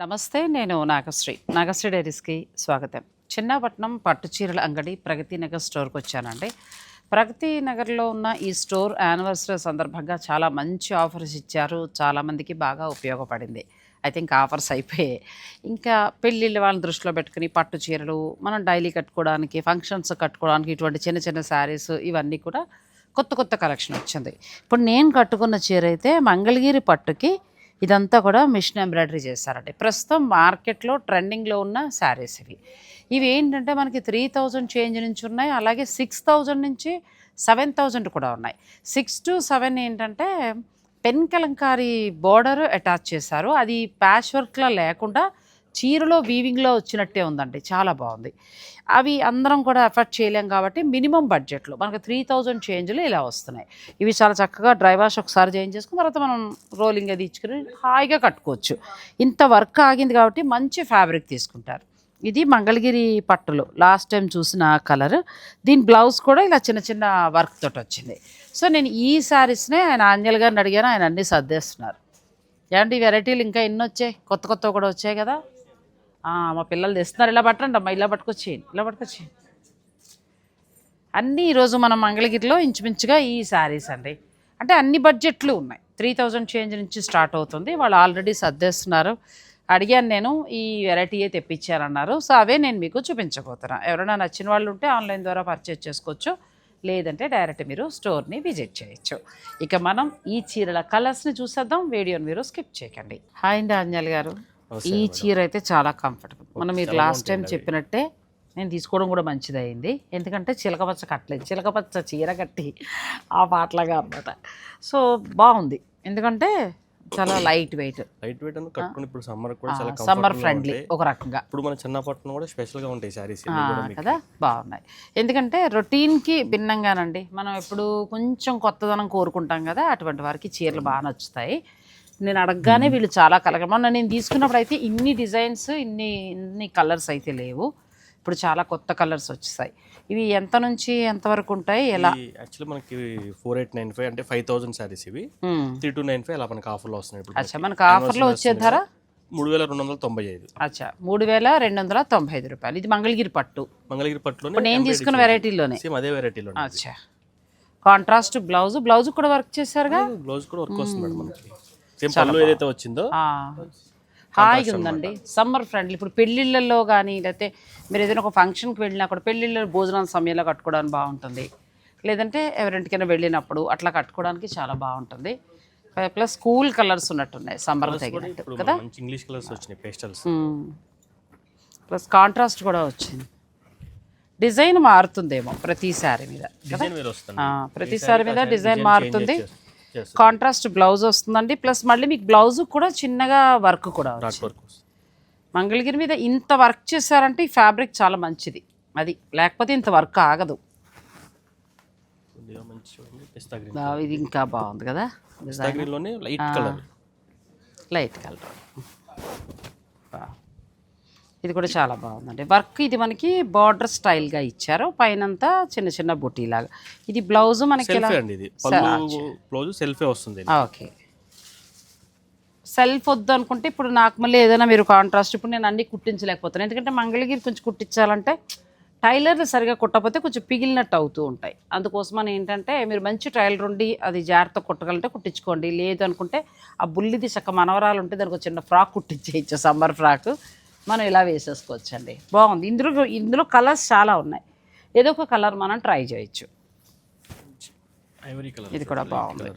నమస్తే నేను నాగశ్రీ. నాగశ్రీ డైరీస్కి స్వాగతం. చిన్నపట్నం పట్టు చీరల అంగడి ప్రగతి నగర్ స్టోర్కి వచ్చానండి. ప్రగతి నగర్లో ఉన్న ఈ స్టోర్ యానివర్సరీ సందర్భంగా చాలా మంచి ఆఫర్స్ ఇచ్చారు. చాలామందికి బాగా ఉపయోగపడింది. ఐ థింక్ ఆఫర్స్ అయిపోయాయి. ఇంకా పెళ్ళిళ్ళ వాళ్ళని దృష్టిలో పెట్టుకుని పట్టు చీరలు మనం డైలీ కట్టుకోవడానికి ఫంక్షన్స్ కట్టుకోవడానికి ఇటువంటి చిన్న చిన్న శారీస్ ఇవన్నీ కూడా కొత్త కొత్త కలెక్షన్ వచ్చింది. ఇప్పుడు నేను కట్టుకున్న చీర అయితే మంగళగిరి పట్టుకి ఇదంతా కూడా మిషన్ ఎంబ్రాయిడరీ చేస్తారండి. ప్రస్తుతం మార్కెట్లో ట్రెండింగ్లో ఉన్న శారీస్ ఇవి. ఇవి ఏంటంటే మనకి త్రీ థౌజండ్ చేంజ్ నుంచి ఉన్నాయి అలాగే సిక్స్ థౌజండ్ నుంచి సెవెన్ థౌజండ్ కూడా ఉన్నాయి. సిక్స్ టు సెవెన్ ఏంటంటే పెన్ కలంకారీ బోర్డర్ అటాచ్ చేశారు. అది ప్యాచ్ వర్క్లో లేకుండా చీరలో వీవింగ్లో వచ్చినట్టే ఉందండి. చాలా బాగుంది. అవి అందరం కూడా ఎఫర్ట్ చేయలేం కాబట్టి మినిమం బడ్జెట్లో మనకు త్రీ థౌజండ్ చేంజ్లు ఇలా వస్తున్నాయి. ఇవి చాలా చక్కగా డ్రై వాష్ ఒకసారి చేంజ్ చేసుకుని తర్వాత మనం రోలింగ్ అది ఇచ్చుకుని హాయిగా కట్టుకోవచ్చు. ఇంత వర్క్ ఆగింది కాబట్టి మంచి ఫ్యాబ్రిక్ తీసుకుంటారు. ఇది మంగళగిరి పట్టులు లాస్ట్ టైం చూసిన కలర్. దీని బ్లౌజ్ కూడా ఇలా చిన్న చిన్న వర్క్ తోటి వచ్చింది. సో నేను ఈ శారీస్నే ఆయన ఆంజల్ గారిని అడిగాను ఆయన అన్నీ సర్దేస్తున్నారు. ఏమంటే ఈ వెరైటీలు ఇంకా ఎన్ని వచ్చాయి కొత్త కొత్త కూడా వచ్చాయి కదా? మా పిల్లలు తెస్తున్నారు. ఇలా పట్టండి అమ్మా ఇలా పట్టుకొచ్చేయండి ఇలా పట్టుకొచ్చేయండి. అన్నీ ఈరోజు మన మంగళగిరిలో ఇంచుమించుగా ఈ శారీస్ అండి. అంటే అన్ని బడ్జెట్లు ఉన్నాయి. త్రీ థౌజండ్ చేంజ్ నుంచి స్టార్ట్ అవుతుంది. వాళ్ళు ఆల్రెడీ సర్దేస్తున్నారు. అడిగాను నేను ఈ వెరైటీయే తెప్పించారన్నారు. సో అవే నేను మీకు చూపించబోతున్నాను ఎవరైనా నచ్చిన వాళ్ళు ఉంటే ఆన్లైన్ ద్వారా పర్చేజ్ చేసుకోవచ్చు. లేదంటే డైరెక్ట్ మీరు స్టోర్ని విజిట్ చేయొచ్చు. ఇక మనం ఈ చీరల కలర్స్ని చూసేద్దాం. వీడియోని మీరు స్కిప్ చేయకండి. హాయ్ అండి అంజలి గారు. ఈ చీర అయితే చాలా కంఫర్టబుల్ మనం మీరు లాస్ట్ టైం చెప్పినట్టే నేను తీసుకోవడం కూడా మంచిది అయింది ఎందుకంటే చిలకపచ్చ కట్టలేదు. చిలకపచ్చ చీర కట్టి ఆ పాటలాగా అనమాట సో బాగుంది. ఎందుకంటే చాలా లైట్ వెయిట్ లైట్ వెయిట్ అని కట్టుకుని ఇప్పుడు సమ్మర్ కూడా చాలా సమ్మర్ ఫ్రెండ్లీ ఒక రకంగా. ఇప్పుడు మన చిన్నపట్నం కూడా స్పెషల్గా ఉంటాయి సారీస్ కదా? బాగున్నాయి. ఎందుకంటే రొటీన్కి భిన్నంగానండి. మనం ఎప్పుడు కొంచెం కొత్తదనం కోరుకుంటాం కదా అటువంటి వారికి చీరలు బాగా నచ్చుతాయి. నేను అడగగానే వీళ్ళు చాలా కలగ మొన్న నేను తీసుకున్నప్పుడు అయితే ఇన్ని డిజైన్స్ ఇన్ని ఇన్ని కలర్స్ అయితే లేవు. ఇప్పుడు చాలా కొత్త కలర్స్ వచ్చేసాయి. ఇవి ఎంత నుంచి ఎంత వరకు ఉంటాయి? ఎలా? యాక్చువల్లీ మనకి ఫోర్ ఎయిట్ నైన్ ఫైవ్ అంటే ఫైవ్ థౌసండ్ సారీస్ ఇవి. త్రీ టూ నైన్ ఫైవ్ అలా మనకి ఆఫర్లో వస్తున్నాయి ఇప్పుడు అచ్చా మనకు. ఆఫర్లో వచ్చే ధర? మూడు వేల రెండు వందల తొంభై ఐదు. అచ్చా మూడు వేల రెండు వందల తొంభై ఐదు రూపాయలు. ఇది మంగళగిరి పట్టు. మంగళగిరి ఇప్పుడు నేను తీసుకున్న వెరైటీలోనే. సేమ్ అదే వెరైటీలో అచ్చా. కాంట్రాస్ట్ బ్లౌజ్ బ్లౌజ్ కూడా వర్క్ చేశారుగా? బ్లౌజ్ కూడా వర్క్ వస్తుంది మనకి. సేమ్ పళ్ళు ఏదైతే వచ్చిందో హాయిగా ఉందండి సమ్మర్ ఫ్రెండ్లీ. ఇప్పుడు పెళ్ళిళ్ళల్లో కానీ లేకపోతే మీరు ఏదైనా ఒక ఫంక్షన్కి వెళ్ళినా కూడా పెళ్ళిళ్ళ భోజనం సమయంలో కట్టుకోవడానికి బాగుంటుంది. లేదంటే ఎవరింటికైనా వెళ్ళినప్పుడు అట్లా కట్టుకోవడానికి చాలా బాగుంటుంది. ప్లస్ కూల్ కలర్స్ ఉన్నట్టున్నాయి సమ్మర్ తగినట్టు కదా? ఇంగ్లీష్ కలర్స్ వచ్చినాయి పేస్టల్స్. ప్లస్ కాంట్రాస్ట్ కూడా వచ్చింది. డిజైన్ మారుతుందేమో ప్రతి శారీ మీద డిజైన్ వేరే వస్తుంది ఆ, ప్రతి శారీ మీద డిజైన్ మారుతుంది. కాంట్రాస్ట్ బ్లౌజ్ వస్తుందండి. ప్లస్ మళ్ళీ మీకు బ్లౌజ్ కూడా చిన్నగా వర్క్ కూడా మంగళగిరి మీద ఇంత వర్క్ చేశారంటే ఈ ఫ్యాబ్రిక్ చాలా మంచిది. అది లేకపోతే ఇంత వర్క్ ఆగదు. ఇది ఇంకా బాగుంది కదా లైట్ కలర్ లైట్ కలర్ ఇది కూడా చాలా బాగుందండి. వర్క్ ఇది మనకి బార్డర్ స్టైల్గా ఇచ్చారు. పైనంతా చిన్న చిన్న బుటీ లాగా ఇది బ్లౌజ్ మనకి బ్లౌజ్ సెల్ఫే వస్తుంది ఓకే. సెల్ఫ్ వద్దు అనుకుంటే ఇప్పుడు నాకు మళ్ళీ ఏదైనా మీరు కాంట్రాస్ట్ ఇప్పుడు నేను అన్ని కుట్టించలేకపోతాను. ఎందుకంటే మంగళగిరి కొంచెం కుట్టించాలంటే టైలర్లు సరిగా కుట్టకపోతే కొంచెం పిగిలినట్టు అవుతూ ఉంటాయి. అందుకోసమని ఏంటంటే మీరు మంచి టైలర్ ఉండి అది జాగ్రత్త కుట్టగలంటే కుట్టించుకోండి. లేదు అనుకుంటే ఆ బుల్లిది చక్క మనవరాలు ఉంటే దానికి ఒక చిన్న ఫ్రాక్ కుట్టించేయచ్చు సమ్మర్ ఫ్రాక్. మనం ఇలా వేసేసుకోవచ్చు అండి బాగుంది. ఇందులో ఇందులో కలర్స్ చాలా ఉన్నాయి. ఏదో ఒక కలర్ మనం ట్రై చేయొచ్చు. ఇది కూడా బాగుంది.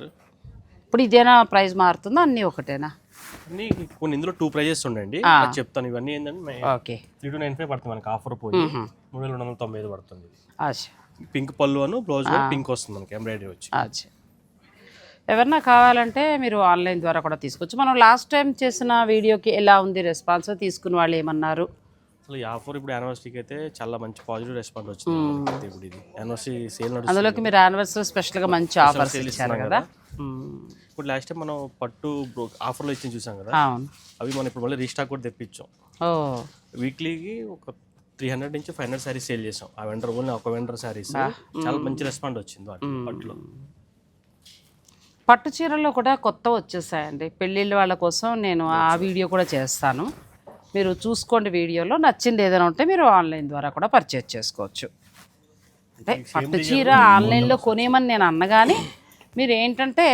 ఇప్పుడు ఇదేనా ప్రైస్ మారుతుందా? అన్నీ ఒకటేనా? అన్ని కొన్ని ఇందులో టూ ప్రైజెస్ ఉండండి. చెప్తాను. ఇవన్నీ ఏంటంటే okay. Three two nine five పడుతుంది మనకి. ఆఫర్ పోయి మూడు వేల రెండు వందల తొంభై ఐదు పడుతుంది. పింక్ పళ్ళు అను బ్లౌజ్ పింక్ వస్తుంది మనకి. ఎంబ్రాయిడరీ వచ్చి. అచ్చా. ఎవరన్నా కావాలంటే మీరు ఆన్లైన్ ద్వారా కూడా తీసుకోవచ్చు. మనం లాస్ట్ టైం చేసిన వీడియోకి ఎలా ఉంది రెస్పాన్స్ తీసుకున్న వాళ్ళు ఏమన్నారు? అసలు ఈ ఆఫర్ ఇప్పుడు యానివర్సరీకి అయితే చాలా మంచి పాజిటివ్ రెస్పాన్స్ వచ్చింది ఇప్పుడు ఇది. యానివర్సరీ సేల్ అందులోకి మీరు యానివర్సరీ స్పెషల్గా మంచి ఆఫర్స్ sale ఇచ్చారు కదా. ఇప్పుడు లాస్ట్ టైం మనం పట్టు ఆఫర్లో ఇచ్చి చూసాం కదా. అవి మనం ఇప్పుడు మళ్ళీ రీస్టాక్ కూడా తెప్పించాం. వీక్లీకి ఒక త్రీ హండ్రెడ్ నుంచి ఫైవ్ హండ్రెడ్ శారీస్ సేల్ చేసాం. ఆ వెండర్ ఓన్లీ ఒక వెండర్ శారీస్. చాలా మంచి రెస్పాండ్ వచ్చింది వాటి పట్టులో. పట్టు చీరల్లో కూడా కొత్త వచ్చేసాయండి. పెళ్ళిళ్ళ వాళ్ళ కోసం నేను ఆ వీడియో కూడా చేస్తాను. మీరు చూసుకోండి వీడియోలో. నచ్చింది ఏదైనా ఉంటే మీరు ఆన్లైన్ ద్వారా కూడా పర్చేజ్ చేసుకోవచ్చు. అంటే పట్టు చీర ఆన్లైన్లో కొనేమని నేను అన్నగాని మీరు ఏంటంటే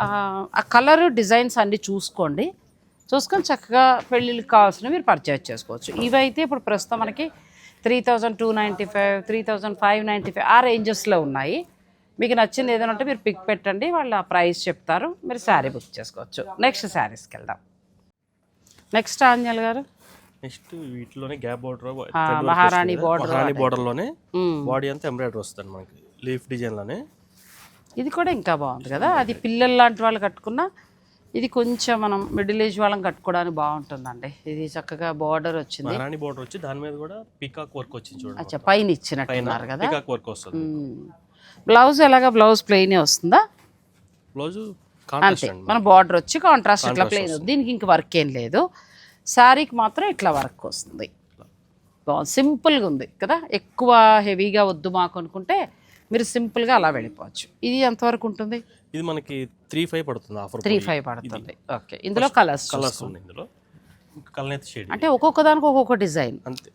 ఆ, ఆ కలర్ డిజైన్స్ అన్నీ చూసుకోండి. చూసుకొని చక్కగా పెళ్ళిళ్ళకి కావాల్సినవి మీరు పర్చేజ్ చేసుకోవచ్చు. ఇవైతే ఇప్పుడు ప్రస్తుతం మనకి three thousand two ninety five three thousand five ninety five ఆ రేంజెస్లో ఉన్నాయి. మీకు నచ్చింది ఏదైనా ఉంటే మీరు పిక్ పెట్టండి వాళ్ళు ఆ ప్రైస్ చెప్తారు. మీరు శారీ బుక్ చేసుకోవచ్చు. నెక్స్ట్ శారీస్కి వెళ్దాం. నెక్స్ట్ ఆంజల్ గారు? నెక్స్ట్ వీటిలోనే గ్యాప్ బోర్డర్ మహారాణి border మహారాణి border లోనే మ్మ్. బాడీ అంతా ఎంబ్రాయిడరీ వస్తుంది మనకి. లీఫ్ డిజైన్లోనే. ఇది కూడా ఇంకా బాగుంది కదా. అది పిల్లలు లాంటి వాళ్ళు కట్టుకున్నా ఇది కొంచెం మనం మిడిల్ ఏజ్ వాళ్ళని కట్టుకోవడానికి బాగుంటుందండి. ఇది చక్కగా బార్డర్ వచ్చింది. మహారాణి బోర్డర్ వచ్చి దాని మీద కూడా పికాక్ వర్క్ వచ్చింది చూడండి అచ్చా పైన ఇచ్చినట్టున్నారు కదా. పికాక్ వర్క్ వస్తుంది. బ్లౌజ్ ఎలాగా బ్లౌజ్ ప్లెయిన్ వస్తుందా? బ్లౌజ్ అంతే. మన బార్డర్ వచ్చి కాంట్రాస్ట్ ఇట్లా ప్లెయిన్ దీనికి ఇంక వర్క్ ఏం లేదు. శారీకి మాత్రం ఇట్లా వర్క్ వస్తుంది. బాగుంది సింపుల్గా ఉంది కదా? ఎక్కువ హెవీగా వద్దు మాకు అనుకుంటే మీరు సింపుల్గా అలా వెళ్ళిపోవచ్చు. ఇది ఎంతవరకు ఉంటుంది? ఇది మనకి త్రీ ఫైవ్ పడుతుంది ఆఫర్ త్రీ ఫైవ్ పడుతుంది. ఓకే ఇందులో కలర్స్ కలర్స్ ఉన్నాయి ఇందులో. షేడ్ అంటే ఒక్కొక్క దానికి ఒక్కొక్క డిజైన్ అంతే.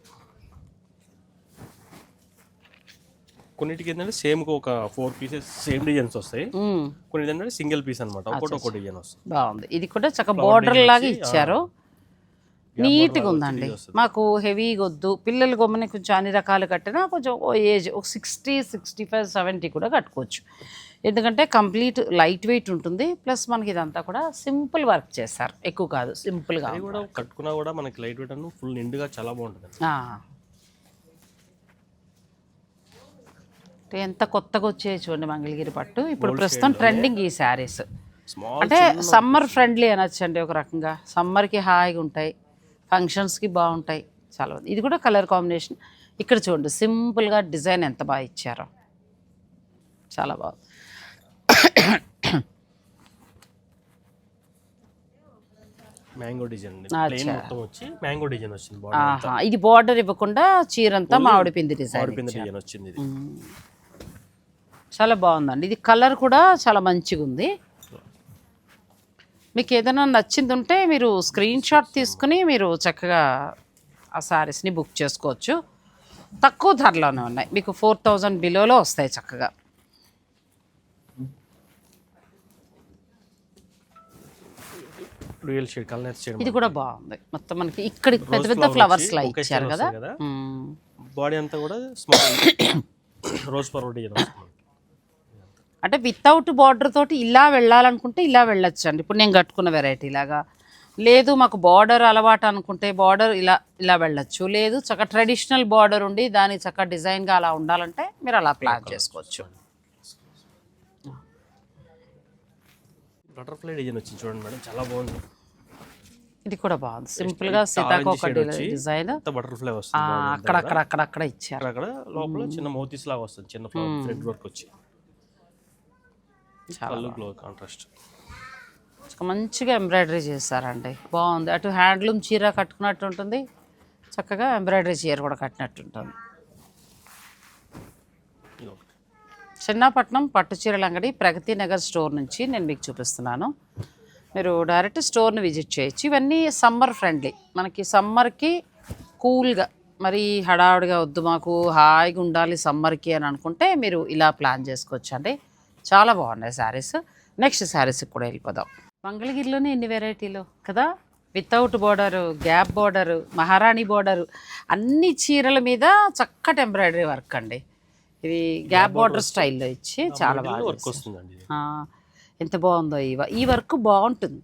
కొన్నిటికి ఏంటంటే సేమ్ ఒక ఫోర్ పీసెస్ సేమ్ డిజైన్స్ వస్తాయి. కొన్ని ఏంటంటే సింగిల్ పీస్ అనమాట ఒకటి ఒక డిజైన్ వస్తుంది. బాగుంది. ఇది కూడా చక్కగా బోర్డర్ లాగా ఇచ్చారు. నీట్గా ఉందండి. మాకు హెవీగా వద్దు. పిల్లలు గొమ్మని కొంచెం అన్ని రకాలు కట్టినా కొంచెం ఓ ఏజ్ ఒక సిక్స్టీ సిక్స్టీ ఫైవ్ సెవెంటీ కూడా కట్టుకోవచ్చు. ఎందుకంటే కంప్లీట్ లైట్ వెయిట్ ఉంటుంది. ప్లస్ మనకి ఇదంతా కూడా సింపుల్ వర్క్ చేస్తారు ఎక్కువ కాదు. సింపుల్గా కూడా కట్టుకున్నా కూడా మనకి లైట్ వెయిట్ ఫుల్ నిండుగా చాలా బాగుంటుంది ఆ. అంటే ఎంత కొత్తగా వచ్చాయి చూడండి మంగళగిరి పట్టు. ఇప్పుడు ప్రస్తుతం ట్రెండింగ్ ఈ శారీస్ అంటే సమ్మర్ ఫ్రెండ్లీ అనొచ్చండి ఒక రకంగా. సమ్మర్కి హాయిగా ఉంటాయి. ఫంక్షన్స్కి బాగుంటాయి. చాలా బాగుంది. ఇది కూడా కలర్ కాంబినేషన్ ఇక్కడ చూడండి సింపుల్గా డిజైన్ ఎంత బాగా ఇచ్చారో. చాలా బాగుంది. మ్యాంగో డిజైన్ ప్లెయిన్ మొత్తం వచ్చి మ్యాంగో డిజైన్ వచ్చింది బాడీ ఆహా. ఇది బార్డర్ ఇవ్వకుండా చీరంతా మామిడి పిండి డిజైన్ కింద డిజైన్ వచ్చింది ఇది. చాలా బాగుందండి. ఇది కలర్ కూడా చాలా మంచిగా ఉంది మీకు ఏదైనా నచ్చింది ఉంటే మీరు స్క్రీన్ షాట్ తీసుకుని మీరు చక్కగా ఆ శారీస్ని బుక్ చేసుకోవచ్చు. తక్కువ ధరలోనే ఉన్నాయి. మీకు ఫోర్ థౌజండ్ బిలోలో వస్తాయి చక్కగా. ఇది కూడా బాగుంది. మొత్తం మనకి ఇక్కడ పెద్ద పెద్ద ఫ్లవర్స్ లా ఇచ్చారు కదా. బాడీ అంతా కూడా రోజ్ పర్వ డిజైన్ వస్తుంది. అంటే వితౌట్ బార్డర్ తోటి ఇలా వెళ్ళాలనుకుంటే ఇలా వెళ్ళొచ్చు అండి ఇప్పుడు నేను కట్టుకున్న వెరైటీ లాగా లేదు మాకు బార్డర్ అలవాటు అనుకుంటే బార్డర్ ఇలా ఇలా వెళ్ళొచ్చు లేదు చక్కగా ట్రెడిషనల్ బార్డర్ ఉండి దాని చక్కగా డిజైన్గా అలా ఉండాలంటే మీరు అలా ప్లాన్ చేసుకోవచ్చు బటర్ఫ్లై డిజైన్ వచ్చింది చూడండి మేడం చాలా బాగుంది ఇది కూడా బాగుంది సింపుల్గా సీతాకోక డిజైన్ బటర్ఫ్లై వస్తుంది అక్కడక్కడ అక్కడక్కడ ఇచ్చారు అక్కడ లోపల చిన్న మోతీస్ లాగా వస్తుంది చిన్న ఫ్లవర్ థ్రెడ్ వర్క్ వచ్చి కళ్ళు గ్లో కాంట్రాస్ట్. మంచిగా ఎంబ్రాయిడరీ చేశారండి. బాగుంది. అటు హ్యాండ్లూమ్ చీర కట్టుకున్నట్టు ఉంటుంది. చక్కగా ఎంబ్రాయిడరీ చీర కూడా కట్టినట్టు ఉంటుంది. చిన్నపట్నం పట్టు చీరల అంగడి ప్రగతి నగర్ స్టోర్ నుంచి నేను మీకు చూపిస్తున్నాను. మీరు డైరెక్ట్ స్టోర్ని విజిట్ చేయొచ్చు. ఇవన్నీ సమ్మర్ ఫ్రెండ్లీ. మనకి సమ్మర్కి కూల్గా మరి హడావుడిగా వద్దు మాకు హాయిగా ఉండాలి సమ్మర్కి అని అనుకుంటే మీరు ఇలా ప్లాన్ చేసుకోవచ్చు అండి చాలా బాగున్నాయి శారీస్. నెక్స్ట్ శారీస్కి కూడా వెళ్ళిపోదాం. మంగళగిరిలోనే ఎన్ని వెరైటీలు? కదా? వితౌట్ బోర్డరు గ్యాప్ బోర్డరు మహారాణి బోర్డరు అన్ని చీరల మీద చక్కటి ఎంబ్రాయిడరీ వర్క్ అండి. ఇది గ్యాప్ బార్డర్ స్టైల్లో ఇచ్చి చాలా బాగా ఎంత బాగుందో ఈ ఈ వర్క్ బాగుంటుంది.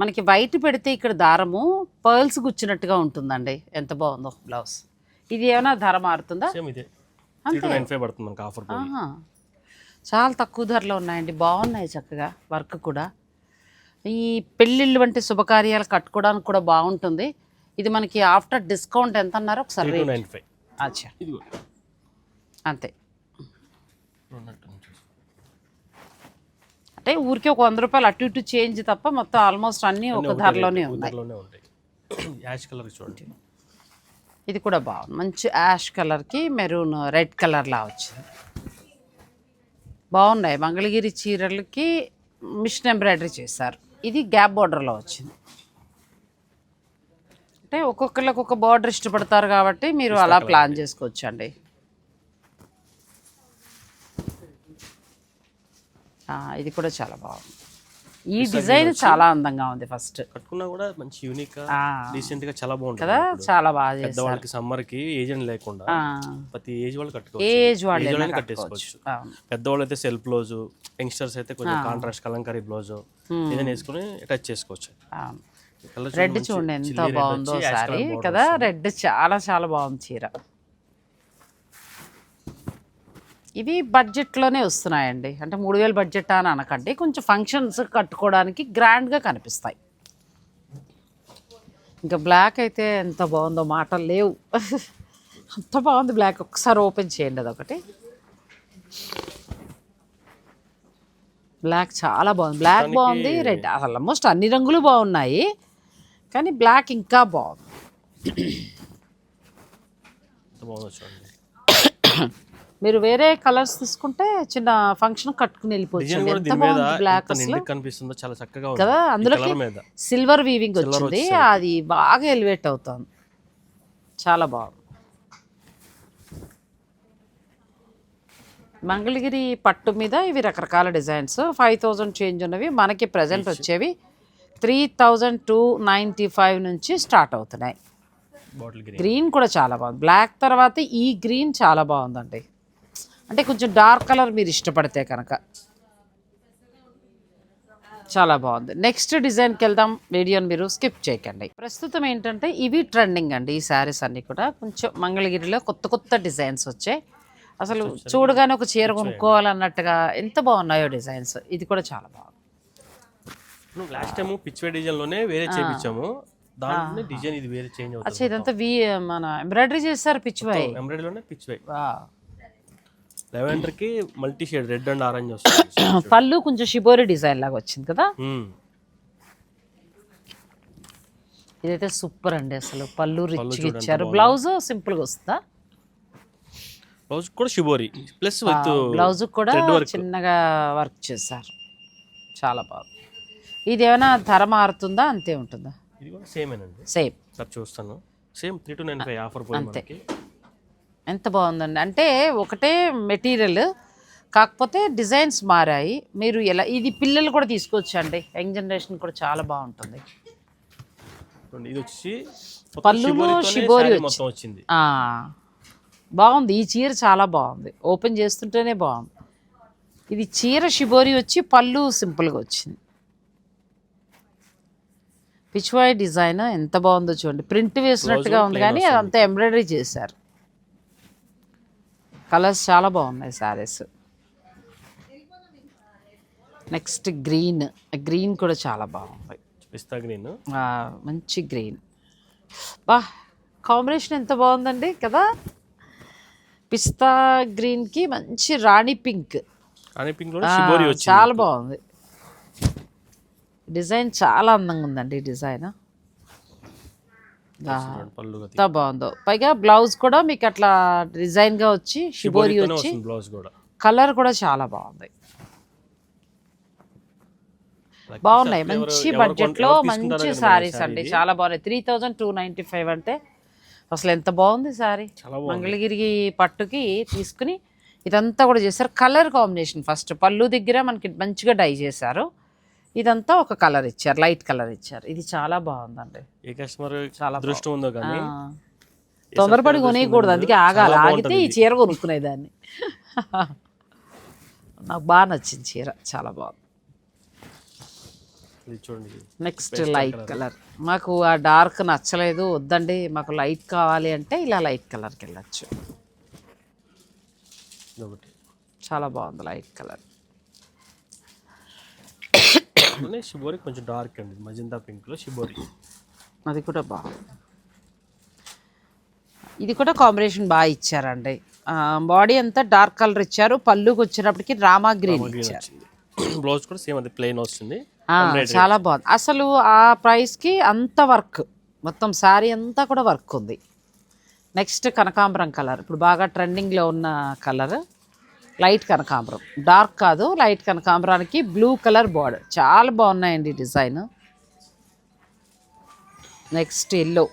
మనకి వైట్ పెడితే ఇక్కడ దారము పర్ల్స్ గుచ్చినట్టుగా ఉంటుందండి. ఎంత బాగుందో బ్లౌజ్. ఇది ఏమైనా ధర మారుతుందా? సేమ్ చాలా తక్కువ ధరలో ఉన్నాయండి. బాగున్నాయి చక్కగా వర్క్ కూడా. ఈ పెళ్ళిళ్ళు వంటి శుభకార్యాలు కట్టుకోవడానికి కూడా బాగుంటుంది. ఇది మనకి ఆఫ్టర్ డిస్కౌంట్ ఎంత అన్నారు ఒకసారి అచ్చా. అంతే. అంటే ఊరికి ఒక వంద రూపాయలు అటు ఇటు చేంజ్ తప్ప మొత్తం ఆల్మోస్ట్ అన్నీ ఒక ధరలోనే ఉన్నాయి. ఇది కూడా బాగుంది. మంచి యాష్ కలర్కి మెరూన్ రెడ్ కలర్లా వచ్చింది. బాగున్నాయి. మంగళగిరి చీరలకి మిషన్ ఎంబ్రాయిడరీ చేశారు. ఇది గ్యాప్ బార్డర్లో వచ్చింది. అంటే ఒక్కొక్కరికి ఒక బార్డర్ ఇష్టపడతారు కాబట్టి మీరు అలా ప్లాన్ చేసుకోవచ్చు అండి ఇది కూడా చాలా బాగుంది. ఈ డిజైన్ చాలా అందంగా ఉంది ఫస్ట్. కట్టుకున్నా కూడా మంచి యూనిక్ డీసెంట్గా చాలా బాగుంటుంది కదా? చాలా బాగా చేస్తారు పెద్దవాళ్ళకి సమ్మర్కి ఏజ్ అని లేకుండా ప్రతి ఏజ్ వాళ్ళు కట్టుకోవచ్చు. ఏజ్ వాళ్ళు కట్టేసుకోవచ్చు. పెద్దవాళ్ళు అయితే సెల్ఫ్ బ్లౌజ్ యంగ్స్టర్స్ అయితే కొంచెం కాంట్రాస్ట్ కలంకారీ బ్లౌజ్ ఏదైనా వేసుకుని అటాచ్ చేసుకోవచ్చు. రెడ్ చూడండి ఎంత బాగుందో సారీ కదా? రెడ్ చాలా చాలా బాగుంది చీర. ఇవి బడ్జెట్లోనే వస్తున్నాయండి. అంటే మూడు వేలు బడ్జెట్ అని అనకండి. కొంచెం ఫంక్షన్స్ కట్టుకోవడానికి గ్రాండ్గా కనిపిస్తాయి. ఇంకా బ్లాక్ అయితే ఎంత బాగుందో మాటలు లేవు. అంత బాగుంది బ్లాక్ ఒకసారి ఓపెన్ చేయండి అదొకటి. బ్లాక్ చాలా బాగుంది. బ్లాక్ బాగుంది రెడ్ అసలు ఆల్మోస్ట్ అన్ని రంగులు బాగున్నాయి. కానీ బ్లాక్ ఇంకా బాగుంది. మీరు వేరే కలర్స్ తీసుకుంటే చిన్న ఫంక్షన్ కట్టుకుని వెళ్ళిపోవచ్చు బ్లాక్ కనిపిస్తుందో చాలా చక్కగా కదా అందులోకి సిల్వర్ వీవింగ్ వచ్చింది. అది బాగా ఎలివేట్ అవుతుంది. చాలా బాగుంది. మంగళగిరి పట్టు మీద ఇవి రకరకాల డిజైన్స్. ఫైవ్ థౌజండ్ చేంజ్ ఉన్నవి. మనకి ప్రజెంట్ వచ్చేవి three thousand two ninety five నుంచి స్టార్ట్ అవుతున్నాయి. గ్రీన్ కూడా చాలా బాగుంది. బ్లాక్ తర్వాత ఈ గ్రీన్ చాలా బాగుందండి. అంటే కొంచెం డార్క్ కలర్ మీరు ఇష్టపడితే కనుక. చాలా బాగుంది. నెక్స్ట్ డిజైన్కి వెళ్దాం. వీడియోని మీరు స్కిప్ చేయకండి. ప్రస్తుతం ఏంటంటే ఇవి ట్రెండింగ్ అండి ఈ శారీస్ అన్నీ కూడా. కొంచెం మంగళగిరిలో కొత్త కొత్త డిజైన్స్ వచ్చాయి. అసలు చూడగానే ఒక చీర కొనుక్కోవాలన్నట్టుగా ఎంత బాగున్నాయో డిజైన్స్. ఇది కూడా చాలా బాగుంది. లాస్ట్ టైం పిచ్వే వేరే చేపించాము. దాంట్లోనే డిజైన్ ఇది వేరే చేంజ్ అవుతుంది అచ్చా ఇదంతా వి మన ఎంబ్రాయిడరీ చేస్తారు పిచ్చివాయి. ఎంబ్రాయిడరీ లోనే పిచ్వే వా లెవెండర్కి multi shade red and orange వస్తుంది పళ్ళు కొంచెం షిబోరి డిజైన్ లాగా వచ్చింది కదా. ఇదైతే సూపర్ అండి అసలు. పళ్ళు రిచ్గా ఇచ్చారు. బ్లౌజ్ సింపుల్గా వస్తుందా? బ్లౌజ్ కూడా షిబోరి. ప్లస్ విత్ బ్లౌజ్ కూడా చిన్నగా వర్క్ చేశారు. చాలా బాగుంది. ఇది ఏమైనా ధర మారుతుందా? అంతే ఉంటుందా? ఇది కూడా సేమ్ ఏనండి. సేమ్. సార్ చూస్తాను. Same three two nine five offer మనకి. ఎంత బాగుందండి. అంటే ఒకటే మెటీరియల్ కాకపోతే డిజైన్స్ మారాయి. మీరు ఎలా ఇది పిల్లలు కూడా తీసుకోవచ్చు అండి యంగ్ జనరేషన్ కూడా చాలా బాగుంటుంది. ఇది వచ్చి షిబోరి వచ్చింది. ఆ, బాగుంది. ఈ చీర చాలా బాగుంది. ఓపెన్ చేస్తుంటేనే బాగుంది. ఇది చీర షిబోరి వచ్చి పళ్ళు సింపుల్గా వచ్చింది. పిచ్వాయ్ డిజైన్ ఎంత బాగుందో చూడండి. ప్రింట్ వేసినట్టుగా ఉంది కానీ అదంతా ఎంబ్రాయిడరీ చేశారు. కలర్స్ చాలా బాగున్నాయి శారీస్. Next green. గ్రీన్ కూడా చాలా బాగుంది. పిస్తా గ్రీన్. మంచి గ్రీన్. బా కాంబినేషన్ ఎంత బాగుందండి కదా? పిస్తా గ్రీన్కి మంచి రాణి పింక్. రాణి పింక్ చాలా బాగుంది. డిజైన్ చాలా అందంగా ఉందండి డిజైన్. ఎంత బాగుందో. పైగా బ్లౌజ్ కూడా మీకు అట్లా డిజైన్గా వచ్చి షిబోరి వచ్చి బ్లౌజ్ కూడా. కలర్ కూడా చాలా బాగుంది. బాగున్నాయి. మంచి బడ్జెట్లో మంచి సారీస్ అండి. చాలా బాగున్నాయి. Three thousand two ninety five అంటే అసలు ఎంత బాగుంది సారీ? మంగళగిరి పట్టుకి తీసుకుని ఇదంతా కూడా చేశారు. కలర్ కాంబినేషన్ ఫస్ట్ పళ్ళు దగ్గర మనకి మంచిగా డై చేశారు. ఇదంతా ఒక కలర్ ఇచ్చారు లైట్ కలర్ ఇచ్చారు. ఇది చాలా బాగుందండి. ఏ కస్టమర్ చాలా అదృష్టం ఉందో కానీ. తొందరపడి కొనేయకూడదు అందుకే ఆగాలి. ఆగితే ఈ చీర కొనుక్కునేదాన్ని నాకు బాగా నచ్చింది చీర చాలా బాగుంది. నెక్స్ట్ లైట్ కలర్ మాకు ఆ డార్క్ నచ్చలేదు వద్దండి. మాకు లైట్ కావాలి అంటే ఇలా లైట్ కలర్కి వెళ్ళచ్చు. చాలా బాగుంది లైట్ కలర్ అలానే షిబోరి కొంచెం డార్క్ అండి. మజిందా పింక్లో షిబోరి అది కూడా బాగుంది ఇది కూడా కాంబినేషన్ బాగా ఇచ్చారండి. బాడీ అంతా డార్క్ కలర్ ఇచ్చారు. పళ్ళుకి వచ్చినప్పటికి రామా గ్రీన్ ఇచ్చారు. బ్లౌజ్ కూడా సేమ్ అది ప్లెయిన్ వస్తుంది. చాలా బాగుంది. అసలు ఆ ప్రైస్కి అంత వర్క్ మొత్తం శారీ అంతా కూడా వర్క్ ఉంది. నెక్స్ట్ కనకాంబరం కలర్ ఇప్పుడు బాగా ట్రెండింగ్లో ఉన్న కలర్ లైట్ కనకాంబరం. డార్క్ కాదు లైట్ కనకాంబరానికి బ్లూ కలర్ బార్డర్ చాలా బాగున్నాయండి design. Next yellow.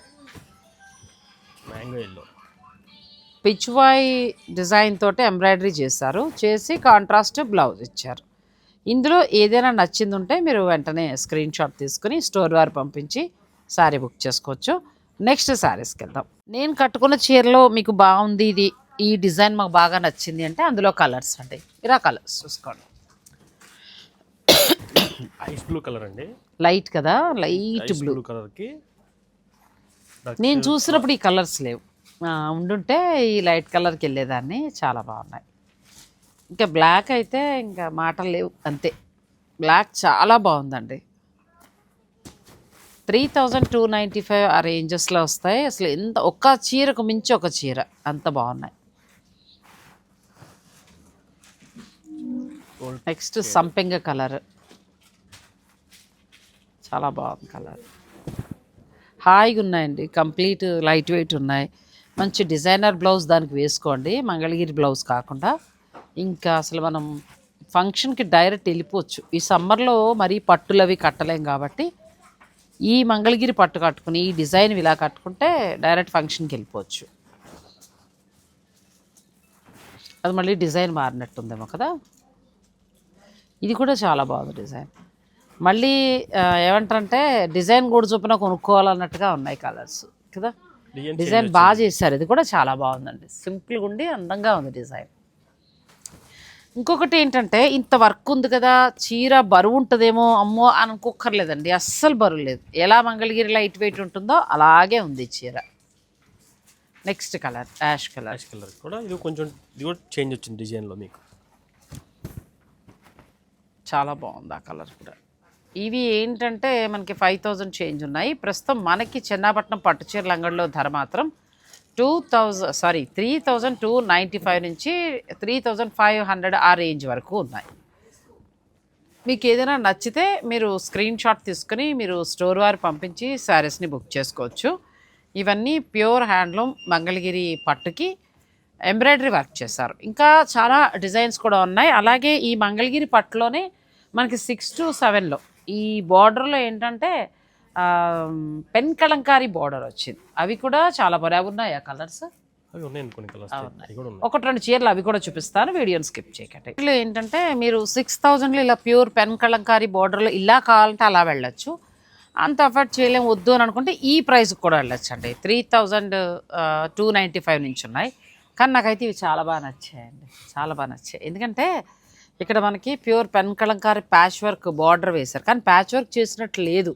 Pichwai design తోటి ఎంబ్రాయిడరీ చేశారు. చేసి కాంట్రాస్ట్ బ్లౌజ్ ఇచ్చారు. ఇందులో ఏదైనా నచ్చింది ఉంటే మీరు వెంటనే స్క్రీన్ షాట్ తీసుకుని స్టోర్ వారు పంపించి శారీ బుక్ చేసుకోవచ్చు. నెక్స్ట్ శారీస్కి వెళ్దాం. నేను కట్టుకున్న చీరలో మీకు బాగుంది ఇది ఈ డిజైన్ మాకు బాగా నచ్చింది అంటే అందులో కలర్స్ అండి. ఇలా కలర్స్ చూసుకోండి. ఐస్ బ్లూ కలర్ అండి. లైట్ కదా? లైట్ బ్లూ కలర్కి నేను చూసినప్పుడు ఈ కలర్స్ లేవు. ఉండుంటే ఈ లైట్ కలర్కి వెళ్ళేదాన్ని చాలా బాగున్నాయి. ఇంకా బ్లాక్ అయితే ఇంకా మాటలు లేవు అంతే. బ్లాక్ చాలా బాగుందండి. Three thousand two ninety five ఆ రేంజెస్లో వస్తాయి. అసలు ఎంత ఒక్క చీరకు మించి ఒక చీర అంత బాగున్నాయి. నెక్స్ట్ సంపెంగ కలర్ చాలా బాగుంది కలర్ హాయిగా ఉన్నాయండి. కంప్లీట్ లైట్ వెయిట్ ఉన్నాయి. మంచి డిజైనర్ బ్లౌజ్ దానికి వేసుకోండి. మంగళగిరి బ్లౌజ్ కాకుండా. ఇంకా అసలు మనం ఫంక్షన్కి డైరెక్ట్ వెళ్ళిపోవచ్చు. ఈ సమ్మర్లో మరీ పట్టులు అవి కట్టలేం కాబట్టి ఈ మంగళగిరి పట్టు కట్టుకుని ఈ డిజైన్ ఇలా కట్టుకుంటే డైరెక్ట్ ఫంక్షన్కి వెళ్ళిపోవచ్చు. అది మళ్ళీ డిజైన్ మారినట్టుందేమో కదా? ఇది కూడా చాలా బాగుంది డిజైన్. మళ్ళీ ఏమంటారంటే డిజైన్ కూడా చొప్పున కొనుక్కోవాలన్నట్టుగా ఉన్నాయి కలర్స్ కదా? డిజైన్ బాగా చేశారు. ఇది కూడా చాలా బాగుందండి. సింపుల్గా ఉండి అందంగా ఉంది డిజైన్. ఇంకొకటి ఏంటంటే ఇంత వర్క్ ఉంది కదా చీర బరువు ఉంటుందేమో అమ్మో అని అనుకోక్కర్లేదండి. అస్సలు బరువు లేదు. ఎలా మంగళగిరి లైట్ వెయిట్ ఉంటుందో అలాగే ఉంది చీర. Next colour ash colour. Ice colour కూడా ఇది కొంచెం ఇది కూడా చేంజ్ వచ్చింది డిజైన్లో మీకు. చాలా బాగుంది ఆ కలర్ కూడా. ఇవి ఏంటంటే మనకి ఫైవ్ థౌజండ్ చేంజ్ ఉన్నాయి. ప్రస్తుతం మనకి చెన్నాపట్నం పట్టుచీరల అంగడిలో ధర మాత్రం two thousand sorry three thousand two ninety five నుంచి త్రీ థౌజండ్ ఫైవ్ హండ్రెడ్ ఆ రేంజ్ వరకు ఉన్నాయి. మీకు ఏదైనా నచ్చితే మీరు స్క్రీన్ షాట్ తీసుకుని మీరు స్టోర్ వారు పంపించి శారీస్ని బుక్ చేసుకోవచ్చు. ఇవన్నీ ప్యూర్ హ్యాండ్లూమ్ మంగళగిరి పట్టుకి ఎంబ్రాయిడరీ వర్క్ చేశారు. ఇంకా చాలా డిజైన్స్ కూడా ఉన్నాయి. అలాగే ఈ మంగళగిరి పట్టులోనే మనకి సిక్స్ టు సెవెన్లో ఈ బార్డర్లో ఏంటంటే పెన్ కలంకారీ బార్డర్ వచ్చింది. అవి కూడా చాలా బాగా ఉన్నాయి ఆ కలర్స్ ఒకటి రెండు చీరలు అవి కూడా చూపిస్తాను వీడియోని స్కిప్ చేయకండి. వీళ్ళు ఏంటంటే మీరు సిక్స్ థౌజండ్లో ఇలా ప్యూర్ పెన్ కలంకారీ బార్డర్లో ఇలా కావాలంటే అలా వెళ్ళొచ్చు. అంత ఎఫర్ట్ చేయలేం వద్దు అని అనుకుంటే ఈ ప్రైస్కి కూడా వెళ్ళొచ్చు అండి three thousand two ninety five నుంచి ఉన్నాయి. కానీ నాకైతే ఇవి చాలా బాగా నచ్చాయండి. చాలా బాగా నచ్చాయి. ఎందుకంటే ఇక్కడ మనకి pure pen kalamkari patch work border వేశారు. కానీ ప్యాచ్ వర్క్ చేసినట్టు లేదు.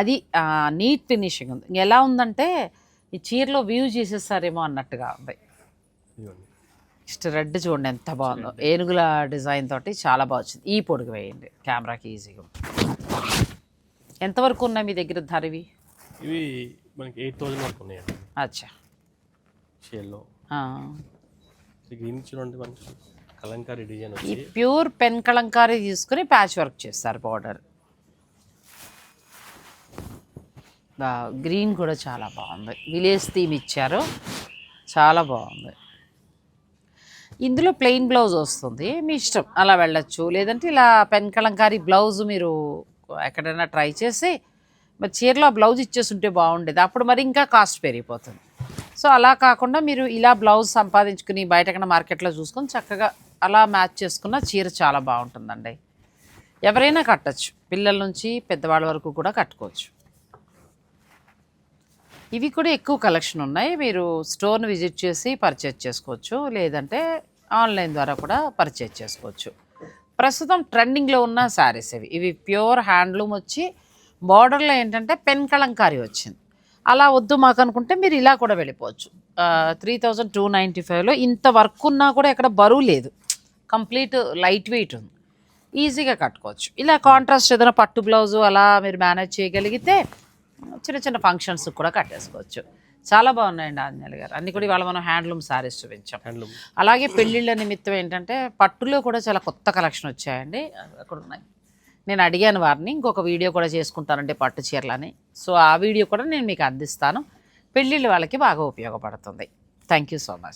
అది నీట్ ఫినిషింగ్ ఉంది. ఎలా ఉందంటే ఈ చీరలో వ్యూ చేసేసారేమో అన్నట్టుగా ఉంది. నెక్స్ట్ రెడ్ చూడండి ఎంత బాగుందో. ఏనుగుల డిజైన్ తోటి చాలా బాగా వచ్చింది. ఈ పొడుగు వేయండి. కెమెరాకి ఈజీగా ఎంతవరకు ఉన్నాయి మీ దగ్గర ధరవి? ఇవి మనకి ఎయిట్ వరకు ఉన్నాయండి. అచ్చా. షేల్లో. గ్రీన్ చూడండి మనకి కలంకారీ డిజైన్ ఈ ప్యూర్ పెన్ కలంకారీ తీసుకుని ప్యాచ్ వర్క్ చేస్తారు బార్డర్. గ్రీన్ కూడా చాలా బాగుంది. విలేజ్ థీమ్ ఇచ్చారు. చాలా బాగుంది. ఇందులో ప్లెయిన్ బ్లౌజ్ వస్తుంది. మీ ఇష్టం. అలా వెళ్ళొచ్చు. లేదంటే ఇలా పెన్ కలంకారీ బ్లౌజ్ మీరు ఎక్కడైనా ట్రై చేసి మరి చీరలో బ్లౌజ్ ఇచ్చేసి ఉంటే బాగుండేది. అప్పుడు మరి ఇంకా కాస్ట్ పెరిగిపోతుంది. సో అలా కాకుండా మీరు ఇలా బ్లౌజ్ సంపాదించుకుని బయటకన్నా మార్కెట్లో చూసుకొని చక్కగా అలా మ్యాచ్ చేసుకున్న చీర చాలా బాగుంటుందండి. ఎవరైనా కట్టచ్చు. పిల్లల నుంచి పెద్దవాళ్ళ వరకు కూడా కట్టుకోవచ్చు. ఇవి కూడా ఎక్కువ కలెక్షన్ ఉన్నాయి. మీరు స్టోర్ని విజిట్ చేసి పర్చేజ్ చేసుకోవచ్చు. లేదంటే ఆన్లైన్ ద్వారా కూడా పర్చేజ్ చేసుకోవచ్చు. ప్రస్తుతం ట్రెండింగ్లో ఉన్న శారీస్ ఇవి. ఇవి ప్యూర్ హ్యాండ్లూమ్ వచ్చి బార్డర్లో ఏంటంటే పెన్ కలంకారీ వచ్చింది. అలా వద్దు మాకు అనుకుంటే మీరు ఇలా కూడా వెళ్ళిపోవచ్చు. త్రీ థౌజండ్ టూ నైంటీ ఫైవ్లో ఇంత వర్క్ ఉన్నా కూడా ఎక్కడ బరువు లేదు. కంప్లీట్ లైట్ వెయిట్ ఉంది. ఈజీగా కట్టుకోవచ్చు. ఇలా కాంట్రాస్ట్ ఏదైనా పట్టు బ్లౌజు అలా మీరు మేనేజ్ చేయగలిగితే చిన్న చిన్న ఫంక్షన్స్ కూడా కట్టేసుకోవచ్చు. చాలా బాగున్నాయండి ఆంజనేయులు గారు. అన్ని కూడా ఇవాళ మనం హ్యాండ్లూమ్ శారీస్ చూపించాం. అలాగే పెళ్ళిళ్ళ నిమిత్తం ఏంటంటే పట్టులో కూడా చాలా కొత్త కలెక్షన్ వచ్చాయండి. అక్కడ ఉన్నాయి. నేను అడిగాను వారిని ఇంకొక వీడియో కూడా చేసుకుంటానంటే పట్టు చీరలని. సో ఆ వీడియో కూడా నేను మీకు అందిస్తాను. పెళ్ళిళ్ళ వాళ్ళకి బాగా ఉపయోగపడుతుంది. Thank you so much.